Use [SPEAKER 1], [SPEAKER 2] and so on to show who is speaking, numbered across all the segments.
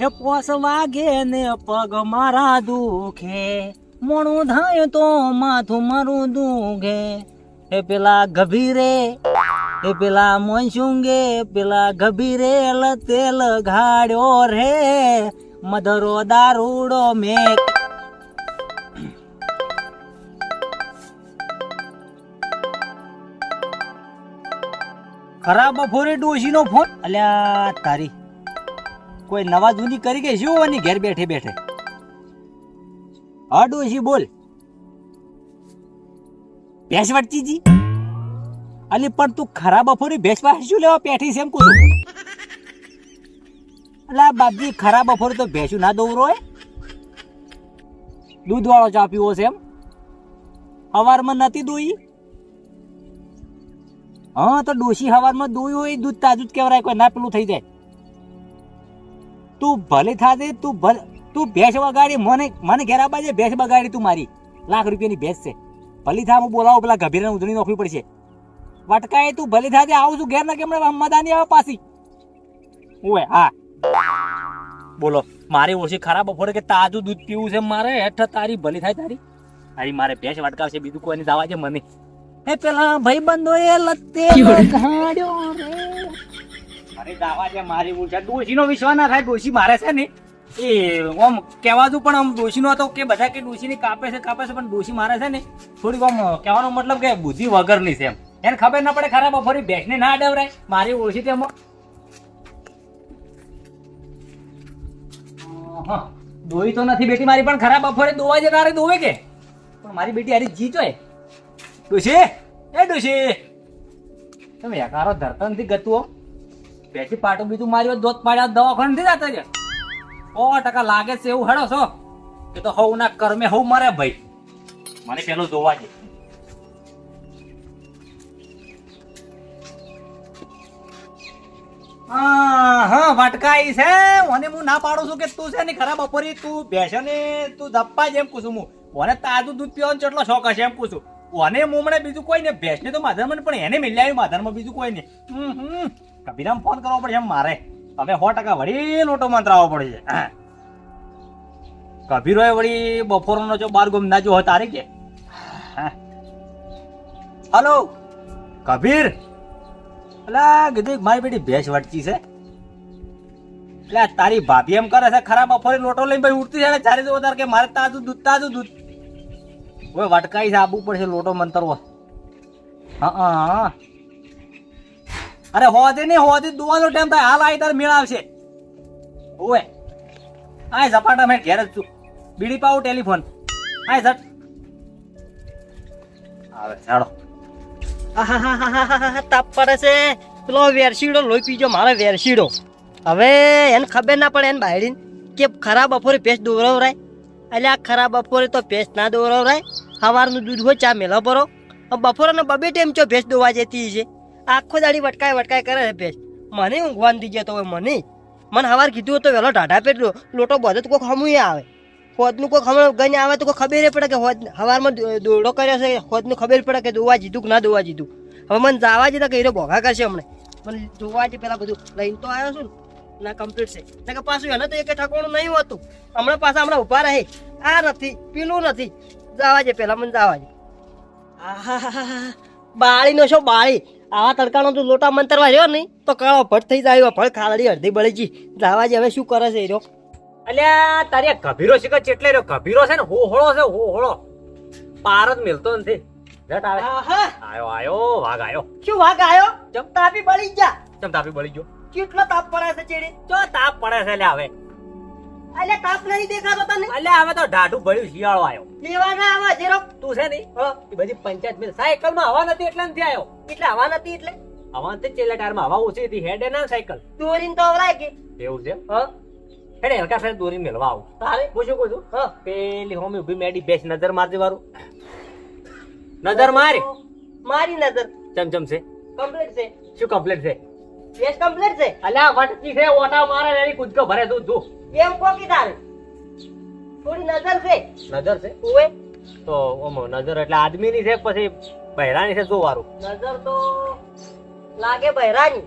[SPEAKER 1] એ પોસ વાગે ને પગ મારા દુખે. મોણું થાય તો માથું મારું દુખે એ પેલા ગભીરે એ પેલા મોનસુંગે, પેલા ગભીરે તેલ ઘાડ્યો રે. મધરો દારૂડો મેં ખરા બફોરે ડોશીનો ફોન. અલ્યા તારી. કોઈ નવા જૂની કરી કે શું આની ઘેર બેઠે બેઠે? હા ડોશી બોલ. ભેંસ વટચીજી અલી, પણ તું ખરાબ બફોરી ભેંસ શું લેવા પેઠી છે એમ કહું અલા બાપજી, ખરાબ બફોરી તો ભેંસું ના દોરો હોય. દૂધ વાળો ચા પીવો છે એમ. હવારમાં નથી દોઈ? હા, તો ડોશી હવારમાં દોયું હોય, દૂધ તાજું જ કહેવાય, કોઈ ના પેલું થઈ જાય. તું ભલે થાજે તું ભલે તું ભેંસ બગાડી મને મને ઘેર આવવા છે ભેંસ બગાડી તું મારી. લાખ રૂપિયાની ભેંસ છે. ભલી થા હું બોલાવું પેલા ગભીરાને ઉધણી નોખવી પડશે. વટકાએ તું ભલે થાજે આવું છું ઘેર ના કેમ મદાની આવે પાછી. ઓય હા. બોલો મારી ઓછી ખરાબ બપોરે કે તાજું દૂધ પીવું છે મારે? હેઠ તારી ભલે થાય તારી. તારી મારે ભેંસ વટકાવશે બીજું કોઈ દાવા છે મને. એ પેલા ભાઈ બંધો એ લત્તે રે. અરે દાવા છે મારી ભૂલ છે. ડોશીનો વિશ્વાસ ના થાય, ડોશી મારે છે ને. એ, આમ કહેવાતું પણ આમ ડોશીનો હતો કે બધા કે ડોશીને કાપે છે કાપે છે, પણ ડોશી મારે છે ને. થોડીક આમ કહેવાનો મતલબ કે બુદ્ધિ વગરની છે એમ. એને ખબર ના પડે ખરાબ બપોરે ભેંસને ના ડવરાય. મારી ઓળખી તેમાં. દોઈ તો નથી બેટી મારી, પણ ખરાબ બપોરે દોવા જતા રે દોવે કે? પણ મારી બેટી હારી જીત હોય. ડોશી, એ ડોશી. તમે યાકારો ધરતા નથી ગતું બેસી પાટું બીજું મારી દોત પાડ્યા દવાખાને થી જતા છે સો ટકા લાગે છે એવું હેડો છો. એ તો હવ ના કર્મે હવ મરે ભાઈ. મને પેલું જોવા દે. હા વટકાઈ છે. મને હું ના પાડું છું કે તું છે ને ખરા બપોરી તું બેસે ને તું ધપ્પા જેમ પૂછું હું. મને તાજું દૂધ પીવાનો કેટલો શોખ હશે એમ પૂછું મને મુમણે બીજું કોઈ ને, ભેંસને તો માધરમાં પણ એને મિલ્યાયું માધરમાં બીજું કોઈ નહીં. હમ હમ. કબીરામ ફોન કરવો પડશે એમ મારે. હવે સો ટકા વળી લોટો મંત્રાવવો પડશે કબીરોએ વળી બપોરનો જો બાર ગુમ ના જો તારે કે? હલો કબીર અલા, કીધું મારી બેટી ભેંસ વટચી છે. એટલે તારી ભાભી એમ કરે છે, ખરા બપોરે લોટો લઈને ભાઈ ઉઠતી છે ચારે જો વધારે કે મારે તાજું દૂધ તાજું દૂધ. હવે વટકાઈ છે, આબુ પડશે લોટો મંતરવો. હા હા. અરે હોદે નહીં હોદે દુવાનો ટાઈમ થાય. હાલ આવી તારે મેળ આવશે. ઓય આય ઝપાટા મેં ઘેર જ છું. બીડી પાઉ ટેલિફોન. આ ઝટ આવે, ચાલો.
[SPEAKER 2] તાપ પડે છે. પેલો વેરશીડો લોહી પીજો, મારે વેરશીડો હવે એને ખબર ના પડે, એને બાયડીને કે ખરાબ બપોરે પેસ્ટ દોરવરાય. એટલે આ ખરાબ બપોરે તો પેસ્ટ ના દોરવરાય. સવારનું દૂધ હોય, ચા મેલા પરો બપોરે બબે ટાઈમ ચો ભેંસ દોવા જતી છે આખો દાડી વટકાય વટકાય કરે છે ભેજ. મને ઊંઘવાન થઈ જતો હોય મને. મને હવાર કીધું હતું વહેલો ટાઢા પેટ લોટો બધો તો કોઈ હમું આવે. હોદનું કોઈ હમણાં ગઈને આવે તો કોઈ ખબર પડે કે હોદ, હવારમાં દોડો કર્યો છે. હોદનું ખબર પડે કે દોવા જીધું કે ના દોવા જીધું. હવે મને જવા જતા કે એ ભોગા કરશે હમણે. મને જોવા જ પેલા બધું લઈને તો આવ્યો છું ને કમ્પ્લીટ છે. ને કે પાછું એને તો એક ઠકોણું નહીં હોતું. હમણાં પાછા હમણાં ઊભા રહે. આ નથી, પેલું નથી. જવા જે પેલા મને જવા જે. બાળીનો છો બાળી. આવા તડકાનો તું લોટા મંતરવા રહ્યો નહીં તો કાળો ભટ થઈ જાય ભળ ખાલડી અડધી બળી જી જવા જે હવે શું કરે છે રહ્યો?
[SPEAKER 1] અલ્યા તારે ગભીરો છે કે ચેટલે રહ્યો? ગભીરો છે ને હોહળો છે હોહળો. પાર જ મિલતો નથી. જટ આવે. આયો આયો વાઘ આયો.
[SPEAKER 2] શું વાઘ આવ્યો જબ તાપી બળી જા
[SPEAKER 1] ચમ તાપી બળી ગયો.
[SPEAKER 2] કેટલો તાપ પડે છે ચેડી?
[SPEAKER 1] ચો તાપ પડે છે લે હવે.
[SPEAKER 2] અલે તાપ નહીં દેખાતો તને?
[SPEAKER 1] અલે હવે તો ઢાઢું ભર્યું શિયાળો આવ્યો.
[SPEAKER 2] લેવા ના આવા જેરો.
[SPEAKER 1] તું છે નહીં? એ બધી પંચાયત મેં સાયકલમાં હવા નથી એટલે નથી આવ્યો.
[SPEAKER 2] એટલે હવા નથી એટલે?
[SPEAKER 1] હવા નથી છેલ્લા ટાયરમાં હવા ઓછી હતી હેડે ના સાયકલ.
[SPEAKER 2] દોરીને તો અવરાય કે
[SPEAKER 1] એવું છે
[SPEAKER 2] હ.
[SPEAKER 1] હેડે હલકા ફેર દોરી મેળવા આવું.
[SPEAKER 2] તારે
[SPEAKER 1] હું શું કહું છું?
[SPEAKER 2] હ.
[SPEAKER 1] પેલી હોમી ઊભી મેડી બેસ નજર મારજે વારું. નજર મારી.
[SPEAKER 2] મારી નજર.
[SPEAKER 1] ચમચમ છે.
[SPEAKER 2] કમ્પ્લીટ છે.
[SPEAKER 1] શું કમ્પ્લીટ છે?
[SPEAKER 2] બેસ કમ્પ્લીટ છે?
[SPEAKER 1] અલ્યા વટકી છે ઓટા મારે એની કૂદકો ભરે તું જો
[SPEAKER 2] એમ કોકી તારે? થોડી નજર છે?
[SPEAKER 1] નજર છે?
[SPEAKER 2] ઓએ
[SPEAKER 1] તો ઓમો નજર એટલે આદમીની છે પછી બહેરાની છે શું વારું?
[SPEAKER 2] નજર તો લાગે બહેરાની.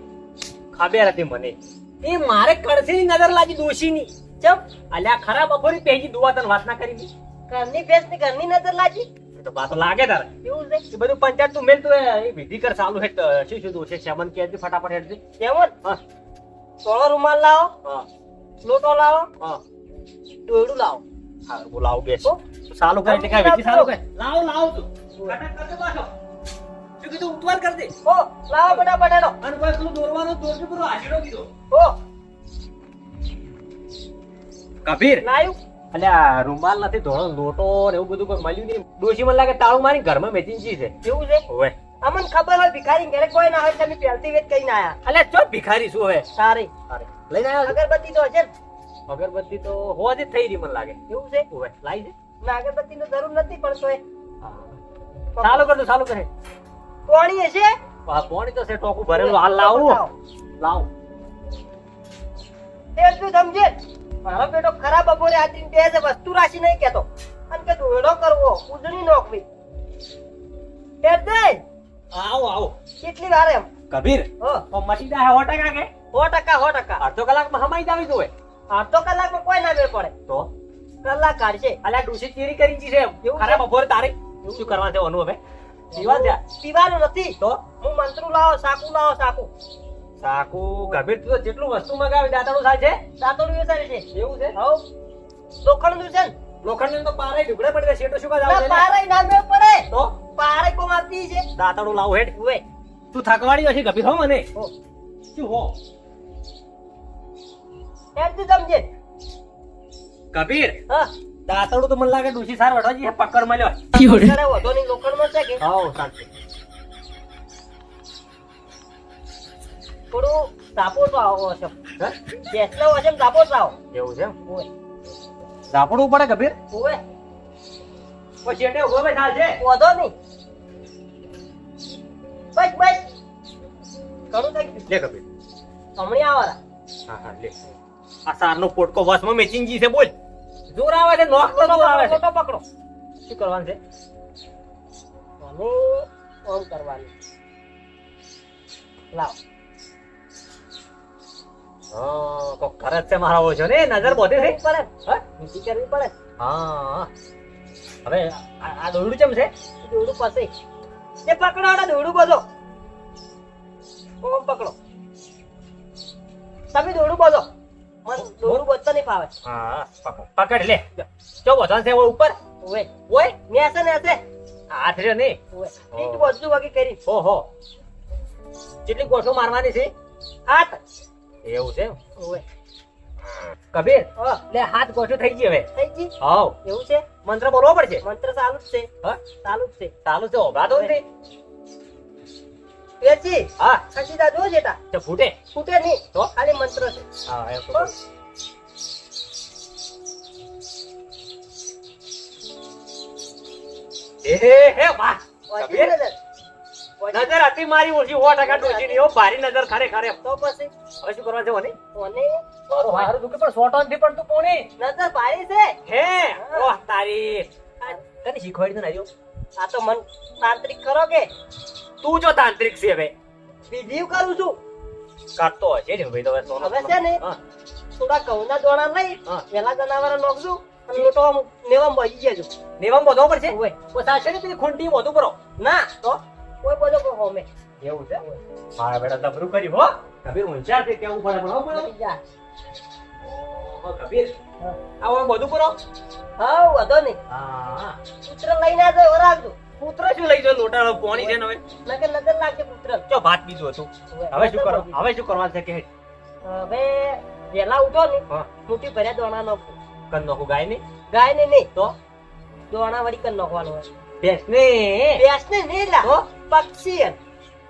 [SPEAKER 1] ખબર હતી મને. એ મારે કડસીની નજર લાગી દોશીની.
[SPEAKER 2] ચમ.
[SPEAKER 1] અલ્યા ખરા બપોરી પેજી દુવા તને વાત ના કરી.
[SPEAKER 2] ઘરની ભેંસની ઘરની નજર લાગી?
[SPEAKER 1] તો પાછો લાગે તારે.
[SPEAKER 2] એવું છે?
[SPEAKER 1] એ બધું પંચાયત તું મેલ તું એ વિધિ કર ચાલુ હેઠ શું શું દોષ છે? શમન કે ફટાફટ હેઠ
[SPEAKER 2] કેવું
[SPEAKER 1] હા.
[SPEAKER 2] સોળો રૂમાલ લાવો
[SPEAKER 1] હા.
[SPEAKER 2] લોટો લાવો
[SPEAKER 1] હા.
[SPEAKER 2] દોયડું લાવો.
[SPEAKER 1] હા બોલાવો બેસ? ચાલુ કર એટલે કાંઈ વિધિ ચાલુ કર. લાવ લાવ તું. ફટાફટ કરજો પાછો. શું કીધું? ઉતવાર કર દે.
[SPEAKER 2] ઓ લાવો બધા બટાડો
[SPEAKER 1] અને કોઈ પેલું દોરવાનું દોરજો પેલો આશીર્વાદ કીધો
[SPEAKER 2] ઓ
[SPEAKER 1] કબીર.
[SPEAKER 2] લાયું.
[SPEAKER 1] અલ્યા રૂમાલ નથી ધોળો લોટો ને એવું બધું કોઈ મળ્યું નહીં. ડોશી મને લાગે તાળું મારી ઘરમાં મેચિંગ છે.
[SPEAKER 2] એવું છે?
[SPEAKER 1] ઓવે
[SPEAKER 2] અમને ખબર હોય ભિખારી ઘરે કોઈ ના હોય તમે પહેલતી વેત કઈ ના આયા.
[SPEAKER 1] અલ્યા ચો ભિખારી શું હવે?
[SPEAKER 2] સારી.
[SPEAKER 1] લઈને આવ્યો
[SPEAKER 2] અગરબત્તી તો હશે
[SPEAKER 1] અગરબત્તી તો હોવાથી થઈ રહી મને લાગે.
[SPEAKER 2] એવું છે?
[SPEAKER 1] ઓવે લાવી છે
[SPEAKER 2] ના અગરબત્તી તો જરૂર નથી પણ તોય
[SPEAKER 1] ચાલુ કર દો ચાલુ કરે
[SPEAKER 2] કોણી હશે?
[SPEAKER 1] હા પોણી તો છે ટોકું ભરેલું. હાલ લાવું લાવ.
[SPEAKER 2] તું સમજે? મારો બેટો ખરાબ બપોરે આટલી બે જ વસ્તુ રાશિ નહીં કેતો અને કે દોયડો કરવો ઉજણી નોખવી. ફેર
[SPEAKER 1] આવો આવો.
[SPEAKER 2] કેટલી વાર એમ?
[SPEAKER 1] કબીર તો મટી જાય સો ટકા કે?
[SPEAKER 2] સો ટકા સો ટકા.
[SPEAKER 1] અડધો કલાકમાં હમાઈ જાવી જોવે.
[SPEAKER 2] અડધો કલાકમાં કોઈ ના મેળ પડે.
[SPEAKER 1] તો?
[SPEAKER 2] કલાક કાઢશે
[SPEAKER 1] અલ્યા ડુસી ચીરી કરી છે
[SPEAKER 2] એવું
[SPEAKER 1] ખરા બપોરે તારે. શું કરવા છે ઓનું હવે? પીવા
[SPEAKER 2] પીવાનું નથી.
[SPEAKER 1] તો?
[SPEAKER 2] હું મંત્રુ લાવો સાકુ લાવો સાકુ
[SPEAKER 1] સાકુ કબીર તું તો જેટલું વસ્તુ મગાવે દાતાનું થાય છે?
[SPEAKER 2] દાતાનું વેચાય છે.
[SPEAKER 1] એવું છે?
[SPEAKER 2] હવ લોખંડનું છે ને?
[SPEAKER 1] લોખંડ તો પારે ઢુકડે પડે છે શેઠો શું કા
[SPEAKER 2] ના
[SPEAKER 1] જાવ
[SPEAKER 2] પારાય ના મેળ પડે.
[SPEAKER 1] તો?
[SPEAKER 2] પારાય કોમ આવતી છે.
[SPEAKER 1] દાતાનું લાવ હેડ.
[SPEAKER 2] ઓય.
[SPEAKER 1] તું થકવાડી છે કબીર હો મને. શું હો?
[SPEAKER 2] એટલું સમજે.
[SPEAKER 1] કબીર
[SPEAKER 2] હા.
[SPEAKER 1] દાતાનું તો મને લાગે ડુસી સાર વઢવાજી પકડ મળ્યો.
[SPEAKER 2] કરે વધો નહીં લોખંડમાં છે કે?
[SPEAKER 1] હા શાંતિ
[SPEAKER 2] થોડું સાપોટ આવો છે.
[SPEAKER 1] હે?
[SPEAKER 2] બેસલો હશે સાપોટ આવો.
[SPEAKER 1] એવું છે
[SPEAKER 2] ઓય
[SPEAKER 1] ઝાપડવું પડે કબીર
[SPEAKER 2] ઉવે
[SPEAKER 1] ઓ શેઠે ઊભો બે ચાલ છે
[SPEAKER 2] વધો નહીં. બસ બસ. ઘણું થઈ
[SPEAKER 1] લે કબીર
[SPEAKER 2] હમણાં આવવાના
[SPEAKER 1] હા હા લે. આ સારનો પોટકો વસમાં મેચિંગજી છે બોલ. જોર આવે છે તો આવે છે.
[SPEAKER 2] પકડો.
[SPEAKER 1] શું કરવાનું છે?
[SPEAKER 2] ઓન કરવાનું. લાવ.
[SPEAKER 1] હા કોક છે મારા ઓછો. ને નજર બોધી થઈ
[SPEAKER 2] પડે.
[SPEAKER 1] હા?
[SPEAKER 2] કરવી પડે.
[SPEAKER 1] હા. હવે આ દોરડું ચમ છે?
[SPEAKER 2] દોરડું પાસે. એ પકડો આ દોરડું બોલો ઓમ પકડો. તમે દોરડું બોલો મન દોરડું બોલતો નહીં ફાવે.
[SPEAKER 1] હા પકડ. પકડ લે. ચો બોધન છે ઉપર.
[SPEAKER 2] ઓય.
[SPEAKER 1] ઓય.
[SPEAKER 2] નેસે નેસે.
[SPEAKER 1] હાથ રહ્યો ને
[SPEAKER 2] ઓવે ઈટ બધું વગી કરી.
[SPEAKER 1] ઓહો. કેટલી ગોઠો મારવાની છે?
[SPEAKER 2] હાથ.
[SPEAKER 1] એવું છે
[SPEAKER 2] ઓવે.
[SPEAKER 1] કબીર લે હાથ ગોઠું થઈ ગઈ હવે.
[SPEAKER 2] થઈ જી
[SPEAKER 1] હાવ
[SPEAKER 2] એવું છે?
[SPEAKER 1] મંત્ર બોલવો પડશે?
[SPEAKER 2] મંત્ર ચાલુ જ છે.
[SPEAKER 1] હા?
[SPEAKER 2] ચાલુ જ છે.
[SPEAKER 1] ચાલુ છે ઓભા તો નથી
[SPEAKER 2] પેરજી
[SPEAKER 1] હા.
[SPEAKER 2] ખસી દા જો જેટા.
[SPEAKER 1] તે ફૂટે?
[SPEAKER 2] ફૂટે નહીં.
[SPEAKER 1] તો?
[SPEAKER 2] ખાલી મંત્ર છે.
[SPEAKER 1] હા એ તો એ હે વાહ.
[SPEAKER 2] નજર.
[SPEAKER 1] હતી મારી ઓછી સો ટકા ડોસી ની ભારી નજર ખરેખર
[SPEAKER 2] તો પછી?
[SPEAKER 1] હવે શું કરવા જવો મને
[SPEAKER 2] કોને?
[SPEAKER 1] મારું હારું દુખે પણ સોટો નથી પણ તું કોની?
[SPEAKER 2] નજર પાડી છે.
[SPEAKER 1] હે? ઓહ તારી. કદી શીખવાડી તો નહીં
[SPEAKER 2] આ તો મન તાંત્રિક કરો કે?
[SPEAKER 1] તું જો તાંત્રિક છે હવે.
[SPEAKER 2] બીજી કરું છું.
[SPEAKER 1] કાઢતો હશે ને ભાઈ તો હવે સોનો.
[SPEAKER 2] હવે છે ને? થોડા ઘઉંના દોણા લઈ. પેલા જનાવર નોખજો અને લોટો નેવામાં બજી જજો.
[SPEAKER 1] નેવામાં બધો પડશે છે? ને પેલી ખૂંટી વધુ કરો.
[SPEAKER 2] ના તો કોઈ બધો કોઈ હોમે
[SPEAKER 1] એવું છે? મારા બેટા દબરું કરી હો. કબીર હોશિયાર છે કેવું પડે પણ હો પણ. કબીર. આવો બધું કરો.
[SPEAKER 2] હા વધો નહીં.
[SPEAKER 1] હા.
[SPEAKER 2] પુત્ર લઈને આ જાય રાખજો
[SPEAKER 1] પુત્ર શું લઈ જાવ લોટા પોણી છે ને હવે?
[SPEAKER 2] નકર નજર લાગશે પુત્ર.
[SPEAKER 1] ચો ભાત બીજું હતું. હવે શું કરો? હવે શું કરવાનું છે? કે
[SPEAKER 2] હવે વેલા ઉઠો ને. મોટી ભર્યા દોણા નાખો.
[SPEAKER 1] કન નાખું ગાય ને
[SPEAKER 2] ગાય ને નહીં.
[SPEAKER 1] તો?
[SPEAKER 2] દોણા વળી કન નાખવાનું હોય.
[SPEAKER 1] ભેંસ ને
[SPEAKER 2] ભેંસ ને નહીં લા? પક્ષી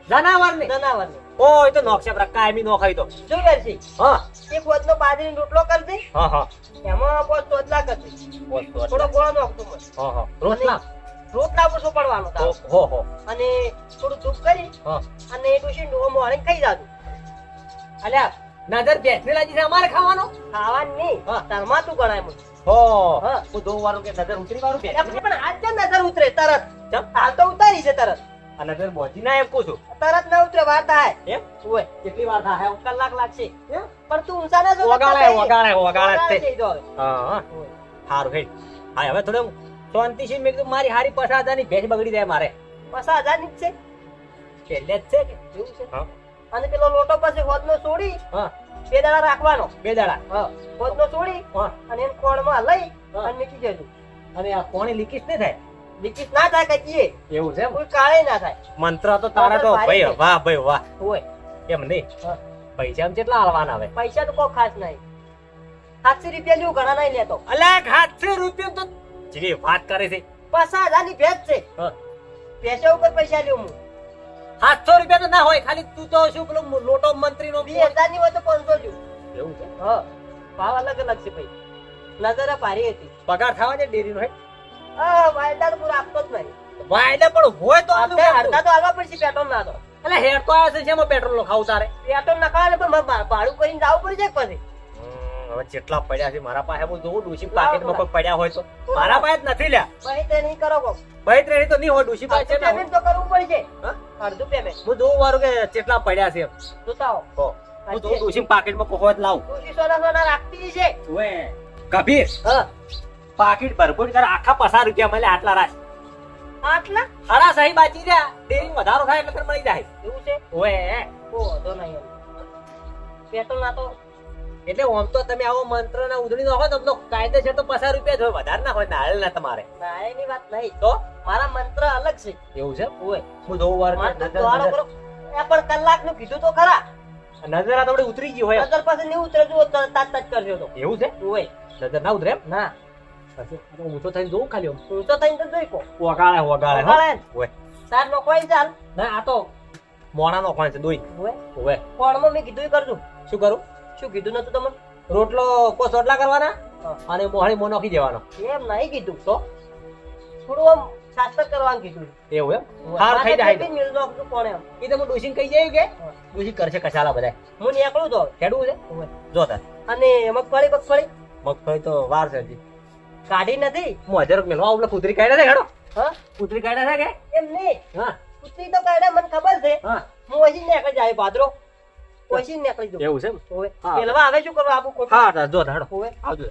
[SPEAKER 2] હે,
[SPEAKER 1] જનાવર ને
[SPEAKER 2] જનાવર
[SPEAKER 1] ઓય તો નોખશે પર કાયમી નોખાઈ તો.
[SPEAKER 2] જો વેરસી
[SPEAKER 1] હા.
[SPEAKER 2] એક વધનો બાજરીનો રોટલો કરી
[SPEAKER 1] હા હા.
[SPEAKER 2] એમાં પોત તોતલા કરી દે
[SPEAKER 1] બસ બસ.
[SPEAKER 2] થોડો ગોળો નોખતો મત
[SPEAKER 1] હા હા. રોટલા?
[SPEAKER 2] રોટલા પર સોપડવાનો.
[SPEAKER 1] ઓ, હો હો.
[SPEAKER 2] અને થોડું ધૂપ કરી
[SPEAKER 1] હા.
[SPEAKER 2] અને એ ડોશી ડોહો મોહાણી ખાઈ જાતું
[SPEAKER 1] અલ્યા નજર ભેંસ ને લાગી છે અમારે ખાવાનો?
[SPEAKER 2] ખાવાનું નહીં.
[SPEAKER 1] હા.
[SPEAKER 2] તું ગણાય મને.
[SPEAKER 1] હો.
[SPEAKER 2] હા.
[SPEAKER 1] હું દો કે નજર ઉતરી વાળું ભેંસ?
[SPEAKER 2] પણ આજ નજર ઉતરે તરત? હાલ તો ઉતારી છે તરત.
[SPEAKER 1] અને બોજી ના એમ કહું છું
[SPEAKER 2] તરત ન ઉતરે વાર થાય.
[SPEAKER 1] એમ?
[SPEAKER 2] ઓય
[SPEAKER 1] કેટલી વાર થાય?
[SPEAKER 2] કલાક લાગશે. પણ તું ઊંચા ના જો
[SPEAKER 1] ઓગાળે ઓગાળે ઓગાળે તે. હા હારું સારું હા હવે થોડું શાંતિ છે મેં કીધું મારી હારી પચાસ હજારની ભેંસ બગડી જાય મારે.
[SPEAKER 2] પચાસ હજારની છે?
[SPEAKER 1] છેલ્લે જ છે કે?
[SPEAKER 2] એવું છે?
[SPEAKER 1] હા.
[SPEAKER 2] અને પેલો લોટો પછી હોદનો છોડી
[SPEAKER 1] હા.
[SPEAKER 2] બે દાડા રાખવાનો.
[SPEAKER 1] બે દાડા.
[SPEAKER 2] હા હોદનો છોડી
[SPEAKER 1] હા.
[SPEAKER 2] અને એને કોણમાં લઈ
[SPEAKER 1] હા.
[SPEAKER 2] અને નીકળી જજો.
[SPEAKER 1] અને આ કોણી લીકીસ નહીં થાય?
[SPEAKER 2] લીકેજ ના થાય કહીએ
[SPEAKER 1] એવું છે?
[SPEAKER 2] કોઈ કાળે ના થાય.
[SPEAKER 1] મંત્ર તો તારા તો ભાઈ વાહ ભાઈ વાહ.
[SPEAKER 2] હોય.
[SPEAKER 1] એમ નહીં? પૈસા કેટલા હાલવાના આવે
[SPEAKER 2] પૈસા તો કોઈ ખાસ નહીં. સાતસો રૂપિયા લેવું ઘણા નહીં લેતો.
[SPEAKER 1] અલ્યા સાતસો રૂપિયા તો જેવી વાત કરે છે.
[SPEAKER 2] પચાસ હજારની ભેજ છે.
[SPEAKER 1] હા.
[SPEAKER 2] પૈસા ઉપર પૈસા લેવું હું.
[SPEAKER 1] સાતસો રૂપિયા તો ના હોય ખાલી તું તો શું પેલો લોટો મંત્રી નો
[SPEAKER 2] બે હજારની હોય તો પાંચસો જો
[SPEAKER 1] એવું છે?
[SPEAKER 2] હા. ભાવ અલગ અલગ છે ભાઈ. નજર ભારી હતી.
[SPEAKER 1] પગાર થવા છે ડેરી નો
[SPEAKER 2] હા? વાયદા તો પૂરો આપતો જ નહીં.
[SPEAKER 1] વાયદા પણ હોય તો
[SPEAKER 2] આપણે અડધા તો આગળ પડશે પેટ્રોલ ના તો.
[SPEAKER 1] એટલે હેર તો આવે છે પેટ્રોલ નો ખાવું તારે?
[SPEAKER 2] પેટ્રોલ ના ખાવા પણ ભાડું કરીને જવું પડશે પછી?
[SPEAKER 1] હવે જેટલા પડ્યા છે મારા પાસે હું જોઉં ડુસી પાકેટમાં કોઈ પડ્યા હોય તો. મારા પાસે નથી લ્યા.
[SPEAKER 2] ભાઈ તે નહીં કરો કોક.
[SPEAKER 1] ભાઈ ત્રેણી તો નહીં હોય ડુસી પાસે ને.
[SPEAKER 2] તો કરવું પડશે
[SPEAKER 1] હા?
[SPEAKER 2] અડધું પેમેન્ટ
[SPEAKER 1] હું જોઉં વારું કે જેટલા પડ્યા છે એમ.
[SPEAKER 2] જોતા હો.
[SPEAKER 1] હો. જોઉં ડુસી પાકેટમાં કોઈ હોય લાવું.
[SPEAKER 2] તું સોના સોના રાખતી છે.
[SPEAKER 1] ઓએ, કબીર
[SPEAKER 2] હા.
[SPEAKER 1] પાકીટ ભરપૂર કર. આખા પસાર રૂપિયા મળે આટલા રાશ
[SPEAKER 2] આટલા?
[SPEAKER 1] અરા સહી બાચી જા ડેરી વધારો થાય એટલે મળી જાય.
[SPEAKER 2] એવું છે?
[SPEAKER 1] ઓએ.
[SPEAKER 2] ઓ તો નહીં પેટ્રોલ ના તો
[SPEAKER 1] એટલે ઓમ તો તમે આવો મંત્ર ના ઉધડી નાખો તમને કાયદેસર તો પસાર રૂપિયા જ હોય વધારે ના હોય નાળેલ ના તમારે.
[SPEAKER 2] ના એની વાત નહીં.
[SPEAKER 1] તો
[SPEAKER 2] મારા મંત્ર અલગ છે.
[SPEAKER 1] એવું છે?
[SPEAKER 2] ઓએ.
[SPEAKER 1] હું દો વાર
[SPEAKER 2] પણ કલાકનું કીધું તો ખરા.
[SPEAKER 1] નજર આ તો ઉતરી ગઈ હોય
[SPEAKER 2] નજર પાસે નહીં ઉતરે તો તાત તાત કરજો તો.
[SPEAKER 1] એવું છે?
[SPEAKER 2] ઓય
[SPEAKER 1] નજર ના ઉતરે એમ?
[SPEAKER 2] ના.
[SPEAKER 1] ઊંચો થઈને જોઉં ખાલી આમ.
[SPEAKER 2] થઈને તો જોઈ કો
[SPEAKER 1] વગાડે વગાડે
[SPEAKER 2] વગાડે
[SPEAKER 1] ઓય.
[SPEAKER 2] સાત નો કોઈ ચાલ
[SPEAKER 1] ના આ તો મોણા નો ખોણ છે દોઈ
[SPEAKER 2] ઓય
[SPEAKER 1] ઓવે
[SPEAKER 2] કોણમાં મેં કીધું કરજો
[SPEAKER 1] શું કરું
[SPEAKER 2] શું કીધું નતું તમને
[SPEAKER 1] રોટલો કો સોટલા કરવાના અને મોહળી મો નાખી દેવાનો
[SPEAKER 2] એમ નહીં કીધું
[SPEAKER 1] તો
[SPEAKER 2] થોડું આમ સાસ્તર કરવાનું કીધું
[SPEAKER 1] એવું એમ હાર ખાઈ જાય
[SPEAKER 2] માથે મિલ નાખતું કોણ એમ
[SPEAKER 1] એ તો હું ડુસીને કહી જાય કે
[SPEAKER 2] હા.
[SPEAKER 1] કરશે કચાલા બધા
[SPEAKER 2] હું નીકળું તો
[SPEAKER 1] ખેડવું છે જો તાર
[SPEAKER 2] અને મગફળી મગફળી
[SPEAKER 1] મગફળી તો વાર છે હજી
[SPEAKER 2] કાઢી નથી.
[SPEAKER 1] હું હજાર મેળવા આવું કૂતરી કાઢ્યા છે હેડો.
[SPEAKER 2] હા?
[SPEAKER 1] કૂતરી કાઢ્યા છે
[SPEAKER 2] એમ નહીં.
[SPEAKER 1] હા.
[SPEAKER 2] કુસ્તી તો કાઢ્યા મને ખબર છે.
[SPEAKER 1] હા.
[SPEAKER 2] હું ઓછી નીકળી જાય પાદરો ઓછી નીકળી જઉં.
[SPEAKER 1] એવું છે એમ?
[SPEAKER 2] ઓય પેલવા આવે શું કરવા આપું
[SPEAKER 1] હા જો હેડો
[SPEAKER 2] ઓય
[SPEAKER 1] આવજો.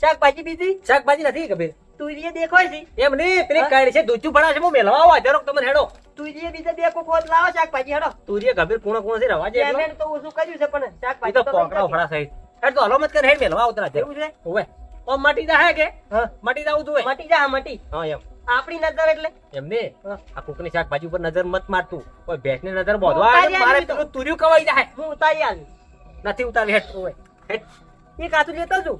[SPEAKER 2] શાકભાજી બીજી?
[SPEAKER 1] શાકભાજી નથી કબીર
[SPEAKER 2] તુરીએ દેખાય છે.
[SPEAKER 1] એમ નહીં પેલી કાઢી છે દૂચું ભણા છે હું મેલવા આવો હજારો તમને હેડો.
[SPEAKER 2] તુરીએ બીજા બે કોકોત લાવો શાકભાજી હેડો.
[SPEAKER 1] તુરીએ કબીર કુણો કુણો છે રવા જાય એટલો.
[SPEAKER 2] તો ઓછું કર્યું છે પણ શાકભાજી
[SPEAKER 1] તો પોકડા ફળા સહિત. હેડ તો હલો મત કર હેડ મેળવા આવતરા છે
[SPEAKER 2] એવું છે?
[SPEAKER 1] ઓવે ઓમ મટી જાય કે?
[SPEAKER 2] હા.
[SPEAKER 1] મટી જાવું તું
[SPEAKER 2] મટી જા મટી.
[SPEAKER 1] હા એમ.
[SPEAKER 2] આપણી નજર એટલે.
[SPEAKER 1] એમ ને
[SPEAKER 2] હા.
[SPEAKER 1] આ કુકની શાકભાજી ઉપર નજર મત મારતું કોઈ ભેંસની નજર બોધવા આવે મારે પેલું તુર્યું કવાઈ જાય.
[SPEAKER 2] હું ઉતારી આવી.
[SPEAKER 1] નથી ઉતારી હેઠ ઓય
[SPEAKER 2] એ કાતું લેતો છું.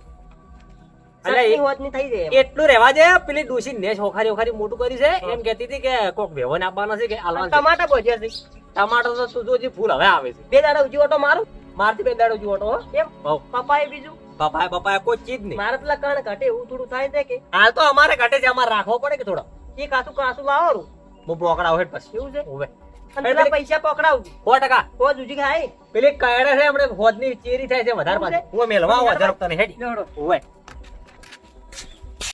[SPEAKER 1] એટલું રહેવા દે પેલી ડોસી ને હોખારી ઓખારી મોટું કરી છે. એમ કેતી હતી કે કોક વેવન આપવાનો છે કે.
[SPEAKER 2] ટમાટા ભોજ્યા છે.
[SPEAKER 1] ટમાટર તો તું જોજે ફૂલ હવે આવે છે.
[SPEAKER 2] બે દાડા ઉજી ઓટો મારું.
[SPEAKER 1] મારતી બે દાડો જુઓ તો
[SPEAKER 2] એમ.
[SPEAKER 1] પપ્પા
[SPEAKER 2] એ બીજું?
[SPEAKER 1] પપાય પપાય કોઈ ચીજ નહીં.
[SPEAKER 2] મારે પેલા કણ ઘટે એવું થોડું થાય છે કે?
[SPEAKER 1] હાલ તો અમારે ઘટે છે અમારે રાખવો પડે કે થોડો?
[SPEAKER 2] એ કાસું કાસું લાવવાનું.
[SPEAKER 1] હું પકડાવ હેડ પછી.
[SPEAKER 2] એવું છે? હવે પેલા પૈસા પકડાવ.
[SPEAKER 1] સો ટકા.
[SPEAKER 2] તો જુજી ખાય.
[SPEAKER 1] પેલી કયડે છે હમણાં હોદની ચેરી થાય છે વધારે પાસે હું મેલવા હજાર તને હેડી. ઓવે